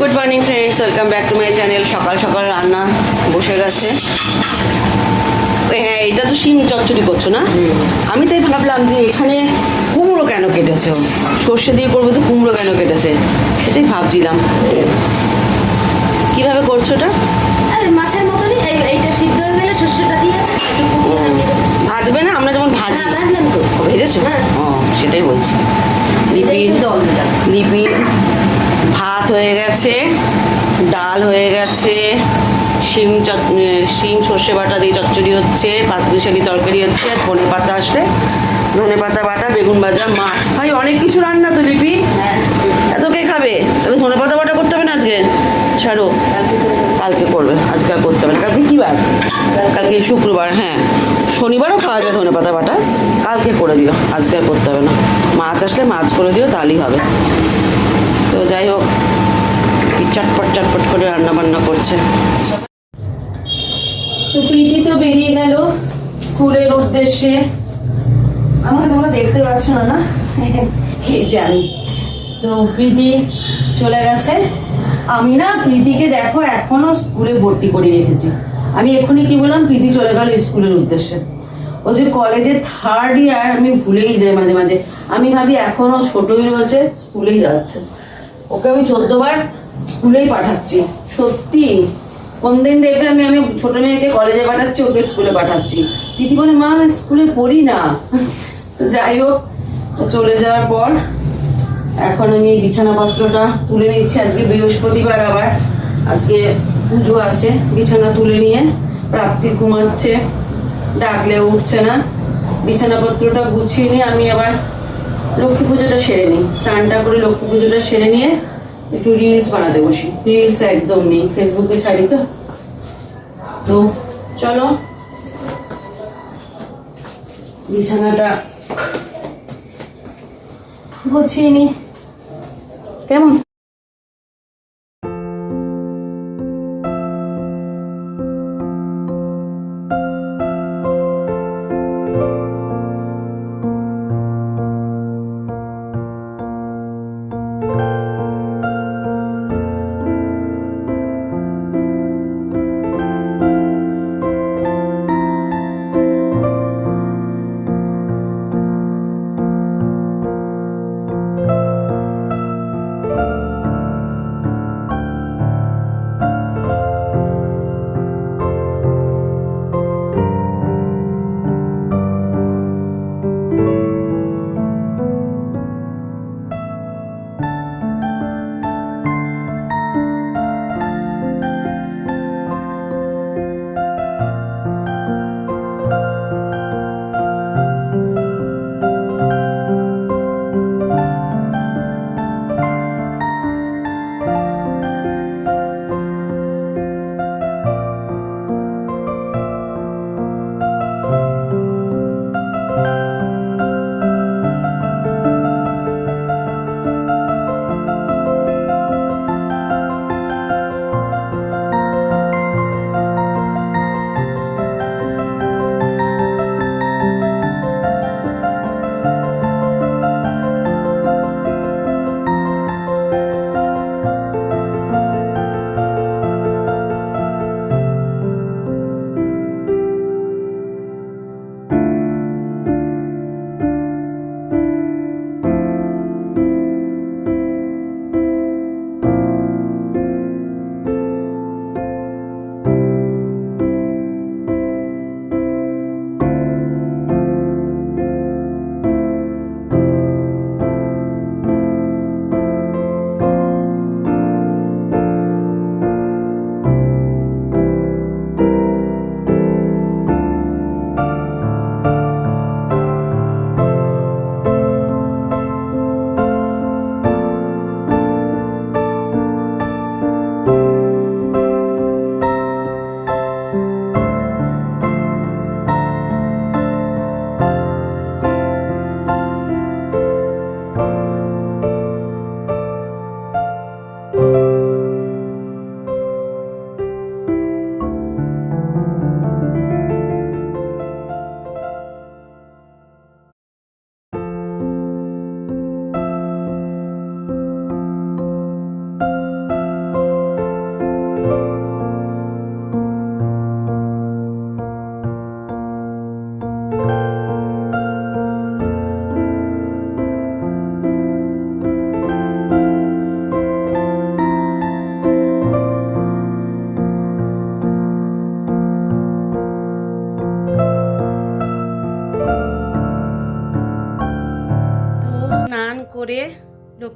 Good morning friends welcome back to my channel সকাল সকাল রান্না বসে গেছে। হ্যাঁ এটা তো শিম চচ্চড়ি করছ না? আমি তাই ভাবলাম যে এখানে কুমড়ো কেন কেটেছে? সর্ষে দিয়ে করব তো কুমড়ো কেন কেটেছে? এটাই ভাবছিলাম। কীভাবে করছ ওটা আরে মাছের মতনই। এই এইটা সিদ্ধ হয়ে গেলে শস্যটা দিয়ে। ভাজবে না? আমরা যেমন ভাজি। হ্যাঁ ভাজলাম তো। ভেজেছো? হ্যাঁ। ও সেটাই বলছি। এটা লিপির ভাত হয়ে গেছে, ডাল হয়ে গেছে, শিম শিম, সর্ষে বাটা দিয়ে চচ্চড়ি হচ্ছে পাতলিশালি তরকারি হচ্ছে ধনে পাতা আসলে, ধনে পাতা বাটা, বেগুন ভাজা, মাছ। ভাই, অনেক কিছু রান্না তো, লিপি। এত কে খাবে? তাহলে ধনে পাতা বাটা করতে হবে না আজকে? ছাড়ো। কালকে কালকে করবে, আজকে আর করতে হবে না। কালকে কী বার? কালকে শুক্রবার হ্যাঁ। শনিবারও খাওয়া যায় ধনে পাতা বাটা। কালকে করে দিও, আজকে আর করতে হবে না। মাছ আসলে মাছ করে দিও, তাহলেই হবে। তো যাই হোক চটপট চটপট করে রান্না বান্না করছে। তো প্রীতি তো বেরিয়ে গেল স্কুলের উদ্দেশ্যে। আমাকে তোমরা দেখতে পাচ্ছ না না? জানি তো প্রীতি চলে গেছে। আমি না প্রীতিকে দেখো এখনও স্কুলে ভর্তি করে রেখেছি। আমি এক্ষুনি কি বললাম, প্রীতি চলে গেল স্কুলের উদ্দেশ্যে। ও যে কলেজে থার্ড ইয়ার আমি ভুলেই যাই মাঝে মাঝে। আমি ভাবি এখনও ছোটই রয়েছে, স্কুলেই যাচ্ছে। ওকে আমি চোদ্দবার স্কুলেই পাঠাচ্ছি। সত্যি? কোন দিন দেখবে আমি আমি ছোট মেয়েকে কলেজে পাঠাচ্ছি, ওকে স্কুলে পাঠাচ্ছি। দিদি বলে, মা, আমি স্কুলে পড়ি না। তো যাই হোক চলে যাওয়ার পর এখন আমি এই বিছানাপত্রটা তুলে নিচ্ছি। আজকে বৃহস্পতিবার আবার। আজকে পুজো আছে, বিছানা তুলে নিয়ে প্রাপ্তি ঘুমাচ্ছে। ডাকলে উঠছে না। বিছানাপত্রটা গুছিয়ে নিয়ে আমি আবার লক্ষ্মী পুজোটা সেরে নিই। স্নানটা করে লক্ষ্মী পুজোটা সেরে নিয়ে একটু রিলস বানাতে বসি। রিলস একদম নেই ফেসবুকে ছাড়ি তো। তো চলো, বিছানাটা গুছিয়ে নি। কেমন?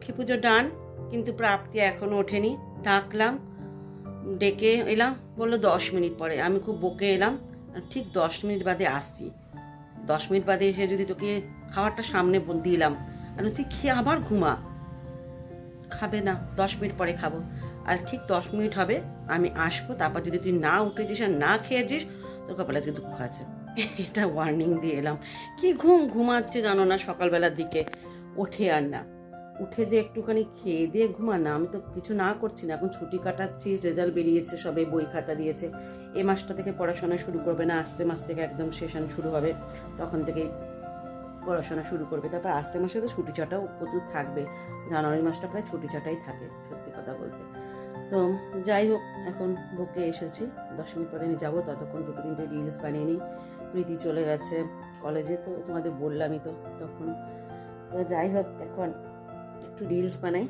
লক্ষ্মী পুজো ডান, কিন্তু প্রাপ্তি এখনও ওঠেনি। ডাকলাম, ডেকে এলাম, বলল দশ মিনিট পরে। আমি খুব বকে এলাম ঠিক দশ মিনিট বাদে আসছি। দশ মিনিট বাদে এসে যদি তোকে খাবারটা সামনে দিলাম আর তুই খেয়ে আবার ঘুমা। খাবে না, দশ মিনিট পরে খাব। আর ঠিক দশ মিনিট হবে, আমি আসব, তারপর যদি তুই না উঠেছিস আর না খেয়েছিস, তোর কপালে আজকে দুঃখ আছে। এটা ওয়ার্নিং দিয়ে এলাম। কি ঘুম ঘুমাচ্ছে জানো না সকালবেলার দিকে? ওঠে আর না। উঠে যে একটুখানি খেয়ে দিয়ে ঘুমা না আমি তো কিছু না করছি না। এখন ছুটি কাটাচ্ছি রেজাল্ট বেরিয়েছে, সবে বই খাতা দিয়েছে। এ মাসটা থেকে পড়াশোনা শুরু করবে না, আসছে মাস থেকে একদম সেশন শুরু হবে, তখন থেকেই পড়াশোনা শুরু করবে। তারপর আসতে মাসে তো ছুটি ছাটাও প্রচুর থাকবে, জানুয়ারি মাসটা প্রায় ছুটি ছাটাই থাকে, সত্যি কথা বলতে। তো যাই হোক, এখন বুকে এসেছি দশ মিনিট পরে আমি যাব, ততক্ষণ দুটো তিনটে রিলস বানিয়ে নিই। প্রীতি চলে গেছে কলেজে, তো তোমাদের বললামই তো তখন। তো যাই হোক, এখন একটু রিলস বানাই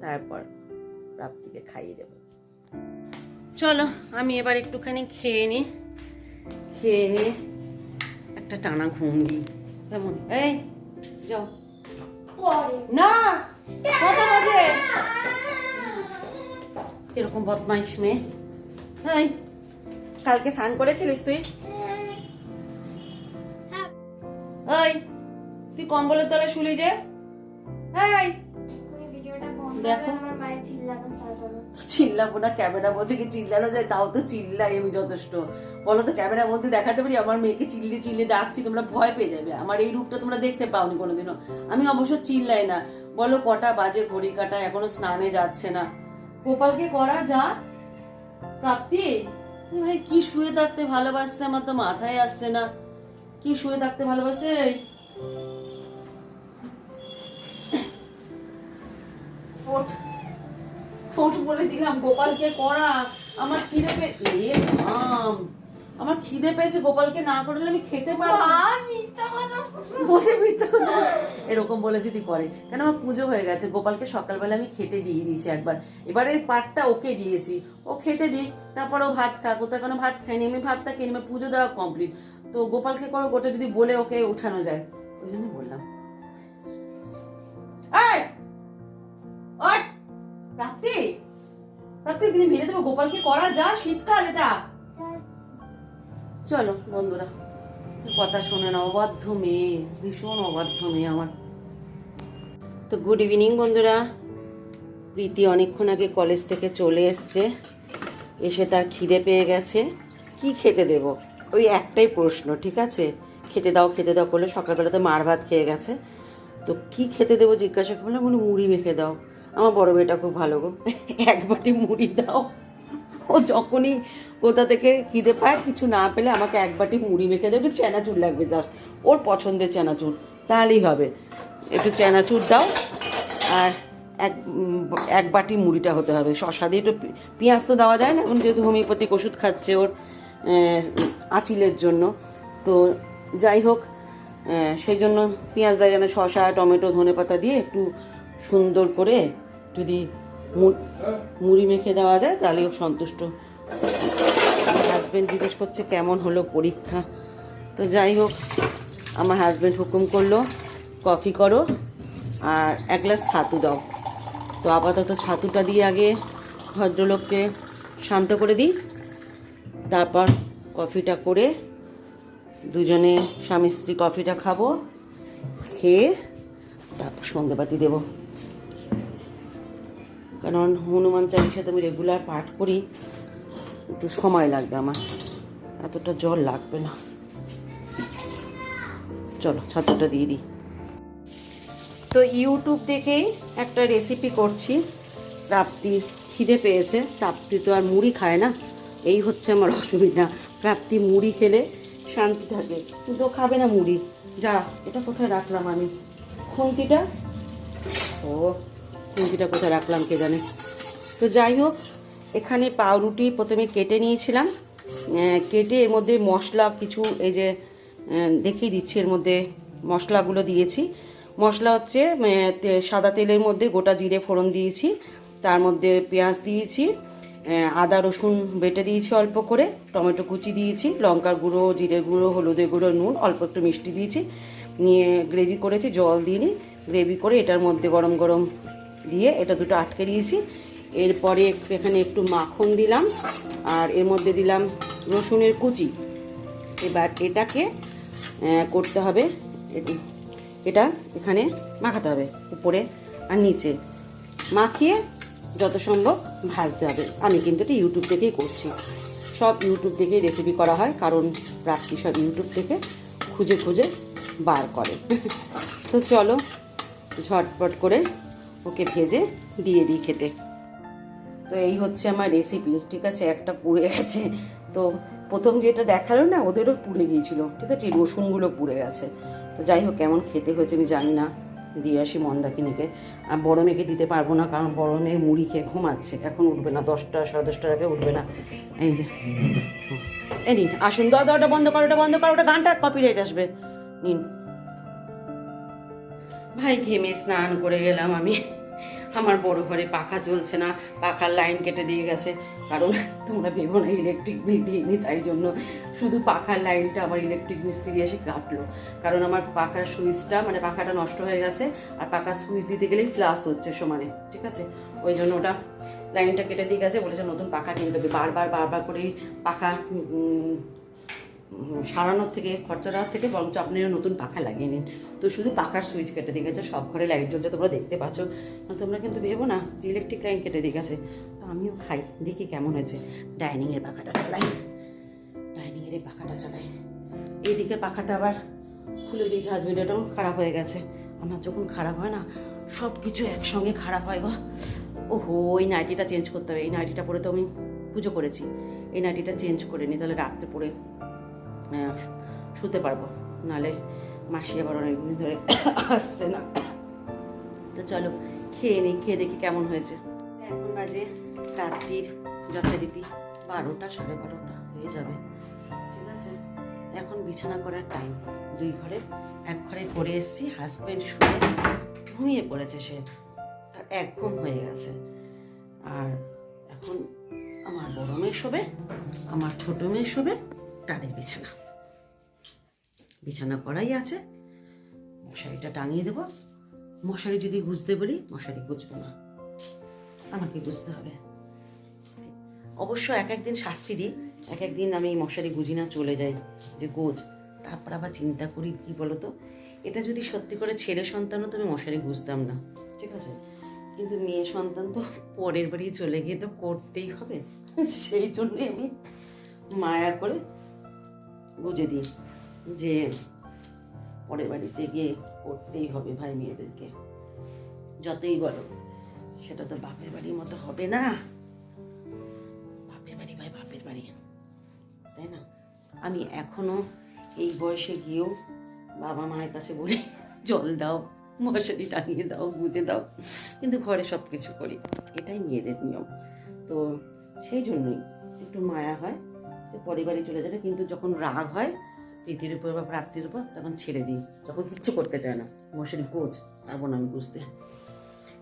তারপর প্রাপ্তিকে খাইয়ে দেবো। চলো আমি এবার একটুখানি খেয়ে নিই খেয়ে নিয়ে একটা টানা ঘুম দিই। কেমন? এই যাও। না কটা বাজে? এরকম বদমাইশ মেয়ে। এই কালকে স্নান করেছিলিস তুই? এই তুই কম্বলের তলায় শুলি যে? এই চিল্লাবো না চিল্লানো যায়? তাও তো চিল্লাই আমি যথেষ্ট। বলো তো মধ্যে দেখাতে পারি? আমার মেয়েকে চিল্লি চিল্লি ডাকছি তোমরা ভয় পেয়ে যাবে। আমার এই রূপটা তোমরা দেখতে পাওনি কোনোদিনও। আমি অবশ্য চিল্লাই না। বলো কটা বাজে ঘড়ি কাটা এখনও স্নানে যাচ্ছে না। গোপালকে করা যা। প্রাপ্তি? ভাই কি শুয়ে থাকতে ভালোবাসছে? আমার তো মাথায় আসছে না। কি শুয়ে থাকতে ভালোবাসে? ওঠ ওঠ বলে দিলাম গোপালকে করা আমার খিদে পে এ মাম আমার খিদে পেয়েছে গোপালকে না করলে আমি খেতে পারব বসে মিথ্যে কথা। এরকম বলে যদি করে কেন আমার পুজো হয়ে গেছে গোপালকে সকালবেলা আমি খেতে দিয়ে দিয়েছি একবার। এবারে পাটটা ওকে দিয়েছি ও খেতে দিই তারপর ও ভাত খাক ও তো এখনও ভাত খাইনি আমি ভাতটা খেয়ে আমার পুজো দেওয়া কমপ্লিট তো গোপালকে করো গোটা যদি বলে ওকে উঠানো যায়। ওই জন্য বললাম। এই! প্রাপ্তি কিন্তু মেরে দেবো। গোপালকে করা যা, শীতকাল এটা। চলো বন্ধুরা কথা শোনে না অবাধ্য মেয়ে, ভীষণ অবাধ্য মেয়ে আমার। তো গুড ইভিনিং বন্ধুরা। প্রীতি অনেকক্ষণ আগে কলেজ থেকে চলে এসছে। এসে তার খিদে পেয়ে গেছে। কি খেতে দেব? ওই একটাই প্রশ্ন, ঠিক আছে? খেতে দাও খেতে দাও করলে সকালবেলা তো মার ভাত খেয়ে গেছে। তো কি খেতে দেবো জিজ্ঞাসা করলে মনে মুড়ি মেখে দাও। আমার বড় মেয়েটা খুব ভালো গো। এক বাটি মুড়ি দাও। ও যখনই কোথা থেকে খিদে পায়, কিছু না পেলে আমাকে এক বাটি মুড়ি মেখে দেবে, একটু চেনাচুর লাগবে জাস্ট ওর পছন্দের চেনাচুর, তাহলেই হবে। একটু চেনাচুর দাও আর এক এক বাটি মুড়িটা হতে হবে। শশা দিয়ে একটু পেঁয়াজ তো দেওয়া যায় না, এখন যেহেতু হোমিওপ্যাথিক ওষুধ খাচ্ছে ওর আঁচিলের জন্য। তো যাই হোক সেই জন্য পেঁয়াজ দেয় যেন শশা টমেটো ধনে পাতা দিয়ে একটু সুন্দর করে যদি মুড়ি মেখে দেওয়া যায়, তাহলে ও সন্তুষ্ট। হাজব্যান্ড জিজ্ঞেস করছে, কেমন হলো পরীক্ষা? তো যাই হোক, আমার হাজব্যান্ড হুকুম করল, কফি করো আর এক গ্লাস ছাতু দাও। তো আপাতত ছাতুটা দিয়ে আগে ভদ্রলোককে শান্ত করে দিই। তারপর কফিটা করে দুজনে স্বামী স্ত্রী কফিটা খাব, খেয়ে তারপর সন্ধ্যেবাতি দেবো। কারণ হনুমান চালিশাতে আমি রেগুলার পাঠ করি। একটু সময় লাগবে আমার। এতটা জল লাগবে না। চলো ছাতুটা দিয়ে দিই। তো ইউটিউব দেখেই একটা রেসিপি করছি। প্রাপ্তি খিদে পেয়েছে। প্রাপ্তি তো আর মুড়ি খায় না। এই হচ্ছে আমার অসুবিধা। প্রাপ্তি মুড়ি খেলে শান্তি থাকে। কিন্তু খাবে না মুড়ি। যা, এটা কোথায় রাখলাম আমি? খুন্তিটা? ও। খুন্তিটা কোথায় রাখলাম কে জানে। তো যাই হোক, এখানে পাউরুটি প্রথমে কেটে নিয়েছিলাম। কেটে এর মধ্যে মশলা কিছু, এই যে দেখিয়ে দিচ্ছি, এর মধ্যে মশলাগুলো দিয়েছি। মশলা হচ্ছে সাদা তেলের মধ্যে গোটা জিরে ফোড়ন দিয়েছি, তার মধ্যে পেঁয়াজ দিয়েছি আদা, রসুন বেটে দিয়েছি অল্প করে, টমেটো কুচি দিয়েছি, লঙ্কার গুঁড়ো, জিরে গুঁড়ো, হলুদের গুঁড়ো, নুন, অল্প একটু মিষ্টি দিয়েছি, নিয়ে গ্রেভি করেছি, জল দিইনি, গ্রেভি করে এটার মধ্যে গরম গরম দিয়ে এটা দুটো আটকে দিয়েছি এরপরে একটু এখানে একটু মাখন দিলাম, আর এর মধ্যে দিলাম রসুনের কুচি। এবার এটাকে করতে হবে, এটা এখানে মাখাতে হবে, উপরে আর নিচে। মাখিয়ে যত সম্ভব ভাজতে হবে। আমি কিন্তু এটা ইউটিউব থেকেই করছি। সব ইউটিউব থেকেই রেসিপি করা হয়, কারণ প্রাপ্তি সব ইউটিউব থেকে খুঁজে খুঁজে বার করে। তো চলো, ঝটপট করে ওকে ভেজে দিয়ে দিই খেতে। তো এই হচ্ছে আমার রেসিপি ঠিক আছে? একটা পুড়ে গেছে। তো প্রথম যেটা দেখাল না, ওদেরও পুড়ে গিয়েছিল, ঠিক আছে? রসুনগুলো পুড়ে গেছে। তো যাই হোক, কেমন খেতে হয়েছে আমি জানি না। দিয়ে আসি মন্দাকিনীকে। আর বড় মেয়েকে দিতে পারব না, কারণ বড় মেয়ে মুড়ি খেয়ে ঘুমাচ্ছে। এখন উঠবে না, দশটা, সাড়ে দশটার আগে উঠবে না। এই যে এই নিন, আসুন। দাও দাও ওটা বন্ধ করো, ওটা বন্ধ করো, ওটা গানটা কপিরাইট আসবে। নিন। ভাই ঘেমে স্নান করে গেলাম আমি। আমার বড় ঘরে পাখা চলছে না, পাখার লাইন কেটে দিয়ে গেছে। কারণ তোমরা ভেবো না ইলেকট্রিক বিল দিইনি, তাই জন্য শুধু পাখার লাইনটা আমার ইলেকট্রিক মিস্ত্রি এসে কাটলো। কারণ আমার পাখার সুইচটা মানে পাখাটা নষ্ট হয়ে গেছে, আর পাখার সুইচ দিতে গেলেই ফ্লাশ হচ্ছে সমানে, ঠিক আছে? ওই জন্য ওটা লাইনটা কেটে দিয়ে গেছে, বলেছে নতুন পাখা কিনতে হবে বারবার বারবার করেই পাখা সারানোর থেকে, খরচা দেওয়ার থেকে বরঞ্চ আপনিও নতুন পাখা লাগিয়ে নিন। তো শুধু পাখার সুইচ কেটে দিয়ে গেছে সব ঘরে লাইট জ্বলছে, তোমরা দেখতে পাচ্ছ। তোমরা কিন্তু ভেবো না যে ইলেকট্রিক লাইন কেটে দিয়ে গেছে তো আমিও খাই, দেখি কেমন হয়েছে। ডাইনিংয়ের পাখাটা চালাই। ডাইনিংয়ের এই পাখাটা চালাই। এই দিকের পাখাটা আবার খুলে দিয়েছে হাজবেন্ড এটাও খারাপ হয়ে গেছে। আমার যখন খারাপ হয় না সব কিছু একসঙ্গে খারাপ হয় গো। ওহো, এই নাইটিটা চেঞ্জ করতে হবে। এই নাইটিটা পরে তো আমি পুজো করেছি। এই নাইটিটা চেঞ্জ করে নিই তাহলে রাত্রে পরে শুতে পারব। নালে মাসি আবার অনেকদিন ধরে আসছে না। তো চলো, খেয়ে নিই খেয়ে দেখি কেমন হয়েছে। এখন বাজে রাত্রির যথারীতি বারোটা, সাড়ে বারোটা হয়ে যাবে। ঠিক আছে? এখন বিছানা করার টাইম দুই ঘরে, এক ঘরে পড়ে এসেছি হাজব্যান্ড শুয়ে ঘুমিয়ে পড়েছে সে। তার এক ঘুম হয়ে গেছে। আর এখন আমার বড় মেয়ে শোবে, আমার ছোট মেয়ে শোবে, তাদের বিছানা। বিছানা করাই আছে। মশারিটা টাঙিয়ে দেবো। মশারি যদি গুজতে বলি মশারি গুজবো না। আমাকে বুঝতে হবে। অবশ্য এক একদিন শাস্তি দিই। এক একদিন আমি মশারি গুজি না, চলে যাই যে গোজ। তারপর আবার চিন্তা করি কি বলতো? এটা যদি সত্যি করে ছেলে সন্তান হতো, আমি মশারি গুজতাম না। ঠিক আছে? কিন্তু মেয়ে সন্তান তো পরের বাড়ি চলে গিয়ে তো করতেই হবে। সেই জন্যই আমি মায়া করে গুজে দিই। যে পরের বাড়িতে গিয়ে করতেই হবে ভাই মেয়েদেরকে। যতই বলো সেটা তো বাপের বাড়ির মতো হবে না। বাপের বাড়ি ভাই বাপের বাড়ি। তাই না? আমি এখনও এই বয়সে গিয়েও বাবা মায়ের কাছে বলি জল দাও মশারি টাঙিয়ে দাও গুজে দাও কিন্তু ঘরে সব কিছু করি। এটাই মেয়েদের নিয়ম। তো সেই জন্যই একটু মায়া হয় যে পরিবারে চলে যাবে কিন্তু যখন রাগ হয় প্রীতির উপর বা প্রাপ্তির উপর তখন ছেড়ে দিই। যখন কিচ্ছু করতে চায় না। মশারি গোজ পারব না আমি বুঝতে।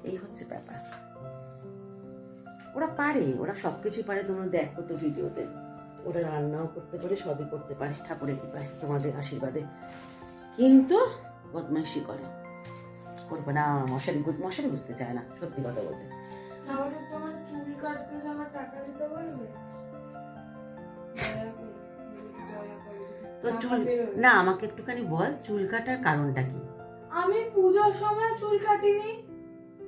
এই হচ্ছে ব্যাপার। ওরা পারে, ওরা সব কিছুই পারে, তোমরা দেখো তো ভিডিওতে। ওরা রান্নাও করতে পারে, সবই করতে পারে, ঠাকুরের কৃপায়, তোমাদের আশীর্বাদে। কিন্তু বদমাইশি করে। করবে না, মশারি মশারি বুঝতে চায় না, সত্যি কথা বলতে। চুল কাটতে তো চুল না আমাকে একটুখানি বল চুল কাটার কারণটা কি? আমি পুজোর সময় চুল কাটিনি।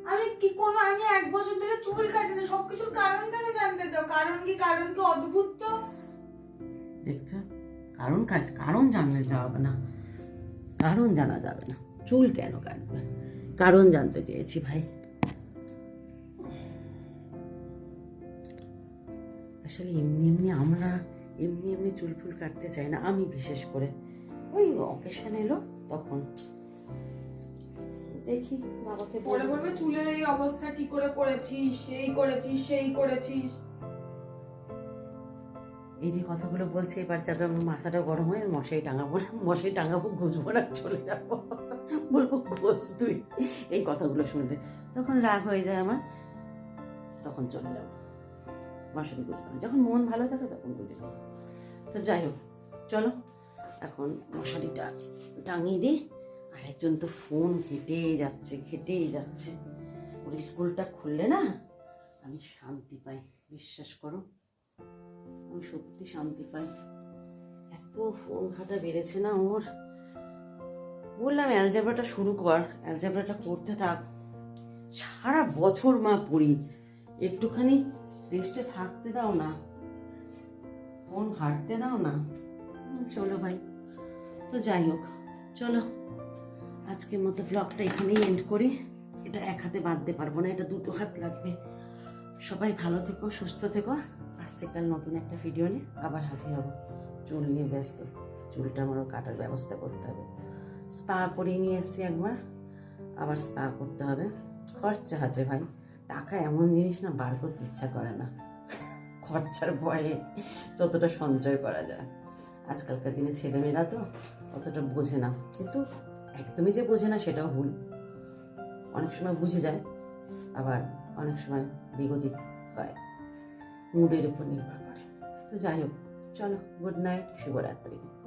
আমি কি কোনো আমি এক বছর ধরে চুল কাটিনি। সবকিছুর কারণ কেন জানতে চাও। কারণ কি? কারণ কি অদ্ভুত তো? দেখছ? কারণ কারণ জানতে যাবে না। কারণ জানা যাবে না। চুল কেন কাটবে? কারণ জানতে চেয়েছি ভাই। আসলে এমনি এমনি আমরা এমনি এমনি চুল ফুল কাটতে চাই না আমি বিশেষ করে। ওই অকেশন এলো তখন। দেখি বাবাকে পরে বলব চুলের এই অবস্থা কি করে করেছিস? সেই করেছিস সেই করেছিস। এই যে কথাগুলো বলছে এবার যাবে আমার মাথাটা গরম হয়ে মশাই টাঙাবো না মশাই টাঙাবো গুজবো না চলে যাব। বলব তুই। এই কথাগুলো শুনলে তখন রাগ হয়ে যায় আমার তখন চলে যাব। মশারি গুজবো না যখন মন ভালো থাকে তখন গুজে দিই তো যাই হোক, চলো, এখন মশারিটা টাঙিয়ে দিই। আর একজন তো ফোন ঘেটেই যাচ্ছে ঘেটেই যাচ্ছে। ওর স্কুলটা খুললে না, আমি শান্তি পাই, বিশ্বাস করো। আমি সত্যি শান্তি পাই। এত ফোন ঘাটা বেড়েছে না ওর। বললাম, অ্যালজাবরাটা শুরু কর, অ্যালজাবরাটা করতে থাক। সারা বছর মা পড়ি। একটুখানি রেস্টে থাকতে দাও না। ফোন ঘাটতে দাও না। চলো ভাই। তো যাই হোক, চলো। আজকের মতো ব্লগটা এখানেই এন্ড করি। এটা এক হাতে বাঁধতে পারব না, এটা দুটো হাত লাগবে। সবাই ভালো থেকো, সুস্থ থেকো। আসছে কাল নতুন একটা ভিডিও নিয়ে আবার হাজির হব। চুল নিয়ে ব্যস্ত। চুলটা আমারও কাটার ব্যবস্থা করতে হবে। স্পা করিয়ে নিয়ে এসছি একবার। আবার স্পা করতে হবে। খরচা আছে ভাই। টাকা এমন জিনিস না বার করতে ইচ্ছা করে না। খরচার ভয়ে যতটা সঞ্চয় করা যায়। আজকালকার দিনে ছেলেমেয়েরা তো অতটা বোঝে না। কিন্তু একদমই যে বোঝে না সেটাও ভুল। অনেক সময় বুঝে যায়, আবার অনেক সময় বিগতিক হয়। মুডের উপর নির্ভর করে। তো যাই হোক, চলো গুড নাইট শুভরাত্রি।